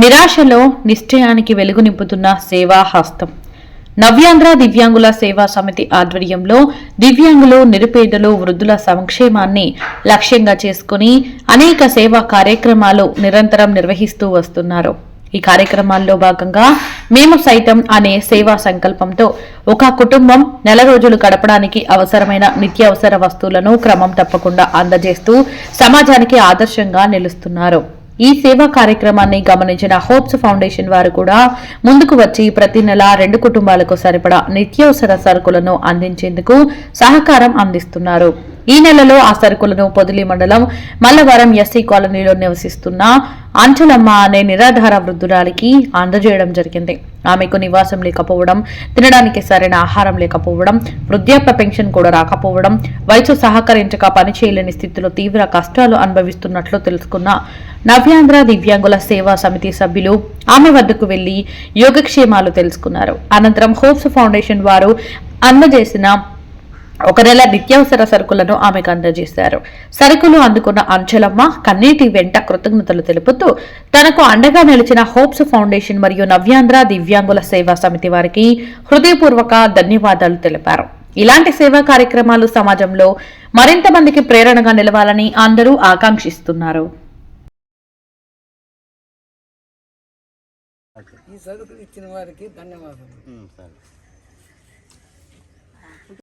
నిరాశలో నిశ్చయానికి వెలుగు నింపుతున్న సేవా హస్తం. నవ్యాంధ్ర దివ్యాంగుల సేవా సమితి ఆధ్వర్యంలో దివ్యాంగులు నిరుపేదలు వృద్ధుల సంక్షేమాన్ని లక్ష్యంగా చేసుకుని అనేక సేవా కార్యక్రమాలు నిరంతరం నిర్వహిస్తూ వస్తున్నారు. ఈ కార్యక్రమాల్లో భాగంగా మేము సైతం అనే సేవా సంకల్పంతో ఒక కుటుంబం నెల రోజులు గడపడానికి అవసరమైన నిత్యావసర వస్తువులను క్రమం తప్పకుండా అందజేస్తూ సమాజానికి ఆదర్శంగా నిలుస్తున్నారు. ఈ సేవా కార్యక్రమాన్ని గమనించిన హోప్స్ ఫౌండేషన్ వారు కూడా ముందుకు వచ్చి ప్రతి నెల రెండు కుటుంబాలకు సరిపడా నిత్యావసర సరుకులను అందించేందుకు సహకారం అందిస్తున్నారు. ఈ నెలలో ఆ సరుకులను పొదిలి మండలం మల్లవరం ఎస్సీ కాలనీలో నివసిస్తున్న అంచలమ్మ అనే నిరాధార వృద్ధురాలికి అందజేయడం జరిగింది. ఆమెకు నివాసం లేకపోవడం తినడానికి సరైన ఆహారం లేకపోవడం వృద్ధాప్య పెన్షన్ కూడా రాకపోవడం వయసు సహకరించక పనిచేయలేని స్థితిలో తీవ్ర కష్టాలు అనుభవిస్తున్నట్లు తెలుసుకున్న నవ్యాంధ్ర దివ్యాంగుల సేవా సమితి సభ్యులు ఆమె వద్దకు వెళ్ళి యోగక్షేమాలు తెలుసుకున్నారు. అనంతరం హోప్స్ ఫౌండేషన్ వారు అందజేసిన ఒక నెల నిత్యావసర సరుకులను ఆమెకు అందజేశారు. సరుకులు అందుకున్న అంచలమ్మ కన్నీటి వెంట కృతజ్ఞతలు తెలుపుతూ తనకు అండగా నిలిచిన హోప్స్ ఫౌండేషన్ మరియు నవ్యాంధ్ర దివ్యాంగుల సేవా సమితి వారికి హృదయపూర్వక ధన్యవాదాలు తెలిపారు. ఇలాంటి సేవా కార్యక్రమాలు సమాజంలో మరింత మందికి ప్రేరణగా నిలవాలని అందరూ ఆకాంక్షిస్తున్నారు. ఈ సరుకులు ఇచ్చిన వారికి ధన్యవాదాలు.